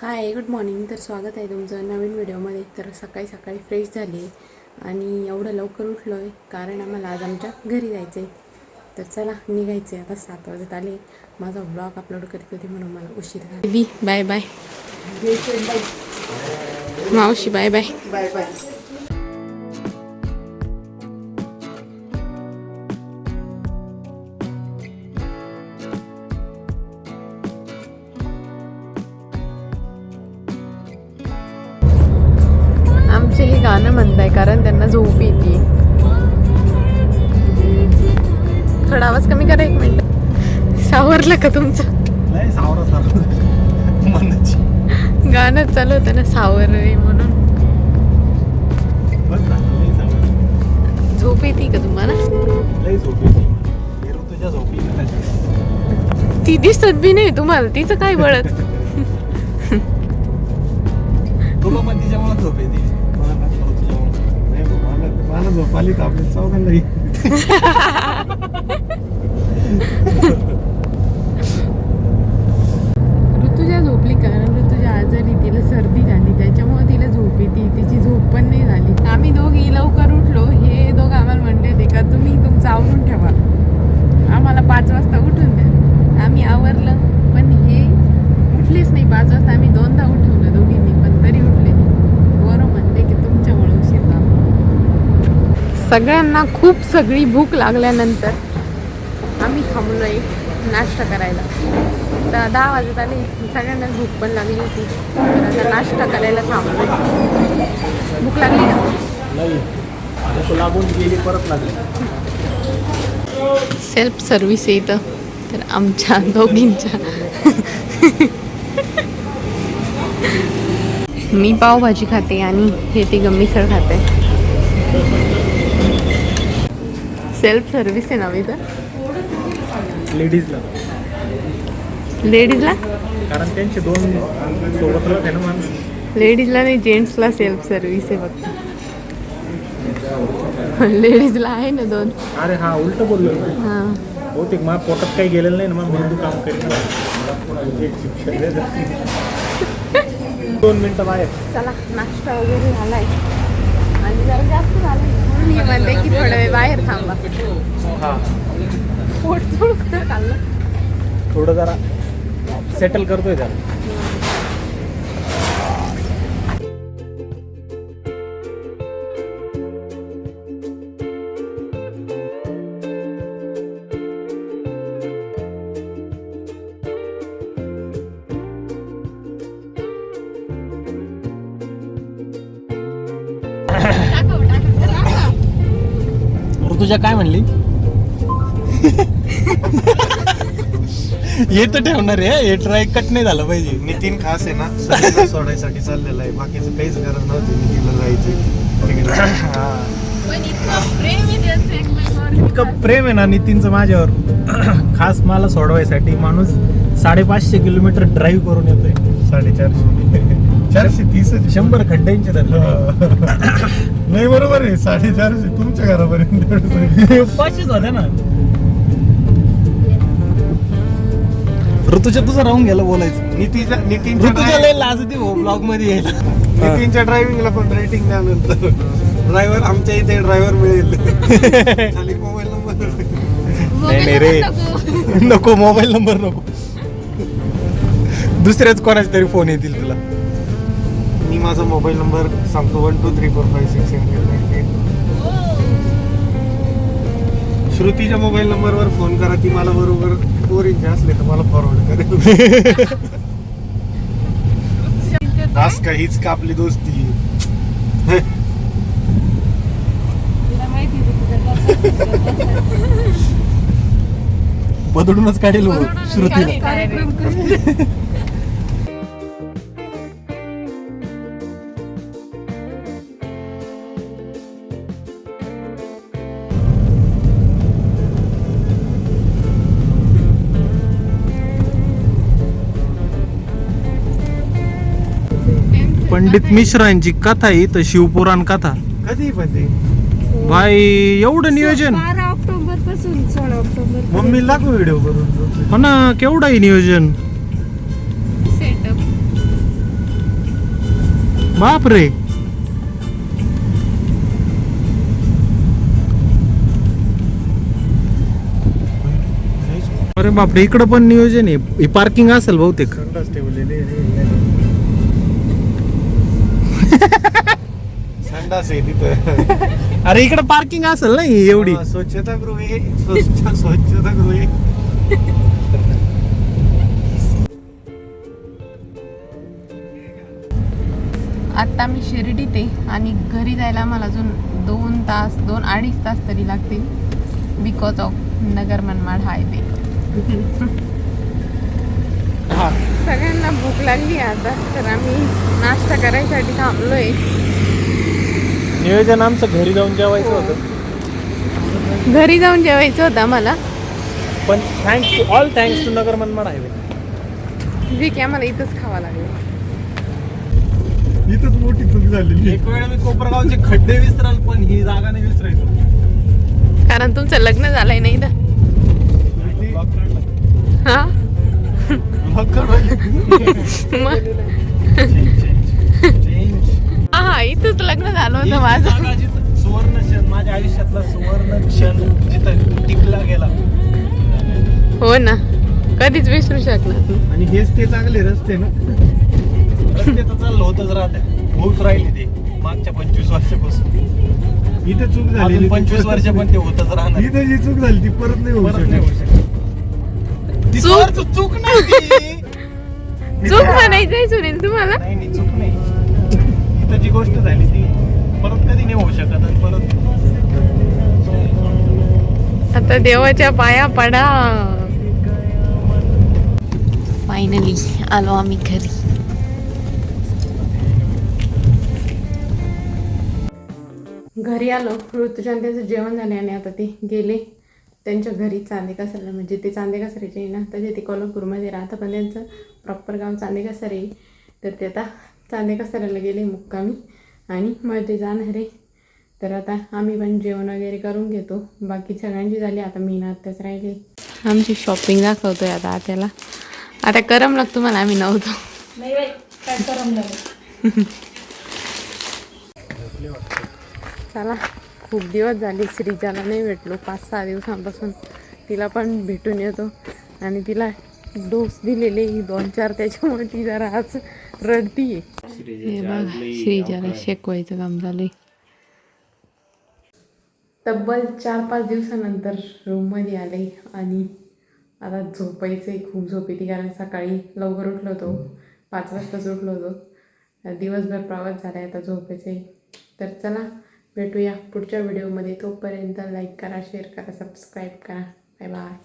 Hi good morning तर स्वागत आहे तुमचं नवीन व्हिडिओमध्ये तर सकाळी सकाळी फ्रेश झाली आणि एवढं लवकर उठलो आहे कारण आम्हाला आज आमच्या घरी जायचं आहे तर चला निघायचं आहे आता सात वाजत आले. माझा ब्लॉग अपलोड करीत होते म्हणून मला उशीर झाला. बी बाय बाय मावशी बाय बाय बाय बाय हे गाणं म्हणताय कारण त्यांना झोप येते. थोडा आवाज कमी करा एक मिनिट. सावरलं का तुमचं? गाणं चालू होतं ना सावर रे म्हणून. झोप येते का तुम्हाला? ती. दिसत बी नाही तुम्हाला तिचं काय बळत झोप मला- आपल्या ऋतुजा झोपली कारण ऋतुजा आजारी तिला सर्दी झाली. त्याच्यामुळे तिला झोप येते. तिची झोप पण नाही झाली. आम्ही दोघी लवकर उठलो. हे दोघं आम्हाला म्हणले होते का तुम्ही तुमचं आवरून ठेवा. आम्हाला पाच वाजता उठून द्या. आम्ही आवरलं. पण हे उठलेच नाही. पाच वाजता आम्ही दोनदा उठवलं दोघींनी पण तरी उठले नाही बरं म्हणते की तुमच्यामुळे उशीर झाला सगळ्यांना खूप सगळी भूक लागल्यानंतर आम्ही थांबलोय नाश्ता करायला. तर दहा वाजत आले सगळ्यांना भूक पण लागली होती. तर आता नाश्ता करायला थांबलोय. भूक लागली तो लागून गेली परत लागली. सेल्फ सर्व्हिस आहे इथं. तर आमच्या दोघींच्या. मी पावभाजी खाते आणि हे ती मिसळ खाते. सेल्फ सर्व्हिस आहे ना इथं? लेडीजला. लेडीजला? कारण त्यांचे दोन सोबत राहते ना माणूस. लेडीजला नाही जेंट्सला सेल्फ सर्व्हिस आहे फक्त. लेडीजला आहे ना दोन. अरे हा उलट बोललो मी. हां. बहुतेक मग पोटात काही गेलेलं नाही ना मग मेंदू काम करेल दोन मिनिटं बाहेर. चला नाश्ता वगैरे झालाय. आणि जरा जास्त झालं म्हणून मी म्हणते की थोडा वेळ बाहेर थांबा. हा. पोट थोडं खाल्लं थोडं जरा सेटल करतोय त्याला ऋतुजा काय म्हणली? हे तर ठेवणार आहे हे ट्राय कट नाही झालं पाहिजे. नितीन खास आहे ना सोडायसाठी चाललेला आहे. बाकीचं काहीच गरज नव्हती नितीनला जायची. तिकडे पण इतकं प्रेम आहे त्यांचं एकमेकावर इतकं प्रेम आहे ना नितीनचं माझ्यावर. खास मला सोडवायसाठी माणूस साडेपाचशे किलोमीटर ड्राईव्ह करून येतोय. साडेचारशे. चारशे तीस शंभर खड्ड्यांचे धरले नाही बरोबर आहे. साडेचारशे तुमच्या घरापर्यंत. पाचशेच होत्या ना. ऋतूच्या तुझं राहून गेलं बोलायचं. नितीनच्या नितीनच्या ऋतूच्या लय लाज होती हो ब्लॉगमध्ये यायला. नितीनच्या ड्रायव्हिंगला पण रेटिंग द्या नंतर ड्रायव्हर आमच्या इथे ड्रायव्हर मिळेल. खाली मोबाईल नंबर नाही नाही रे. नको. मोबाईल नंबर नको. दुसऱ्याच कोणाचे तरी फोन येतील तुला. मी माझा मोबाईल नंबर सांगतो one two three four five six seven nine eight श्रुतीच्या mobile नंबरवर फोन करा ती मला बरोबर पोरींचे असले तर मला फॉरवर्ड करेल. आज काहीच का आपली दोस्ती? बदलूनच काढेल श्रुतीला. पंडित मिश्रांची कथा आहे तर शिवपुराण कथा. कधी पण ते. भाई एवढं नियोजन. बारा ऑक्टोबरपासून सोळा ऑक्टोबर मम्मी लागू व्हिडिओ करून हो ना केवढं आहे नियोजन? सेटअप बापरे. अरे बापरे इकडं पण नियोजन आहे. पार्किंग असेल बहुतेक. संडास ठेवलेले आहे तिथं. अरे इकडं पार्किंग असेल ना ही एवढी? हा, स्वच्छतागृह स्वच्छ स्वच्छतागृह आत्ता मी शिर्डीत आहे आणि घरी जायला मला अजून दोन तास दोन अडीच तास तरी लागतील. Because of Nagar Manmad highway हा. सगळ्यांना भूक लागली आता तर आम्ही नाश्ता करायसाठी थांबलोय. नियोजन आमचं घरी जाऊन जेवायचं होतं. घरी जाऊन जेवायचं होतं आम्हाला. पण thanks to all thanks to Nagar Manmad highway जे की आम्हाला इथंच खावा लागलं. इथंच मोठी चूक झालेली एक वेळ मी कोपरगावचे खड्डे विसराल पण ही जागा नाही विसरायचो. कारण तुमचं लग्न झालंय नाही ना हा? मग? इथंच लग्न झालं होतं माझं. सुवर्ण क्षण माझ्या आयुष्यातला सुवर्ण क्षण जिथं टिकला गेला. हो ना. कधीच विसरू शकणार नाही. आणि हेच ते चांगले रस्ते ना. रस्ते तर चाललं होतच राहते होत राहिले ते मागच्या पंचवीस वर्षापासून. इथं चूक अजून झालेली पंचवीस वर्ष पण ते होतच राहणार. इथं जी चूक झाली ती परत नाही होऊ परत नाही होऊ शकत शकत. ती चूक- फार चूक नाही ती. चूक म्हणायचंय सुनील तुम्हाला? नाही नाही चूक नाही. जी गोष्ट झाली ती परत कधी नाही होऊ शकत आणि परत आता देवाच्या पाया पडा. फायनली आलो आम्ही घरी. घरी आलो. ऋतुजान त्याचं जेवण झाले आणि आता ते गेले. त्यांच्या घरी चांदे कासरला म्हणजे ते चांदे कसारीचे ना तसे ते कोल्हापूरमध्ये राहतं पण त्यांचं प्रॉपर गाव चांदे कसारे तर ते आता चांदे कसाऱ्याला गेले मुक्कामी. आणि मग ते जाणार आहे. तर आता आम्ही पण जेवण वगैरे करून घेतो. बाकी सगळ्यांची झाली. आता मी ना आत्ताच राहिले. आमची शॉपिंग दाखवतोय आता आत्याला. आता करमलं तुम्हाला? आम्ही नव्हतो. चला खूप दिवस झाले श्रीजाला नाही भेटलो. पाच सहा दिवसांपासून तिला पण भेटून येतो. आणि तिला डोस दिलेले ही दोन चार त्याच्यामुळे ती जरा आज रडतीये. हे बघा श्रीजाला शेकवायचं काम झालंय. तब्बल चार पाच दिवसानंतर रूममध्ये आले आणि आता झोपायचं आहे खूप झोप येते कारण सकाळी लवकर उठलो होतो. पाच वाजताच उठलो होतो. दिवसभर प्रवास झाला आहे आता झोपायचं आहे तर चला भेटूया पुढच्या व्हिडिओमध्ये. तोपर्यंत लाईक करा शेअर करा सबस्क्राईब करा. Bye bye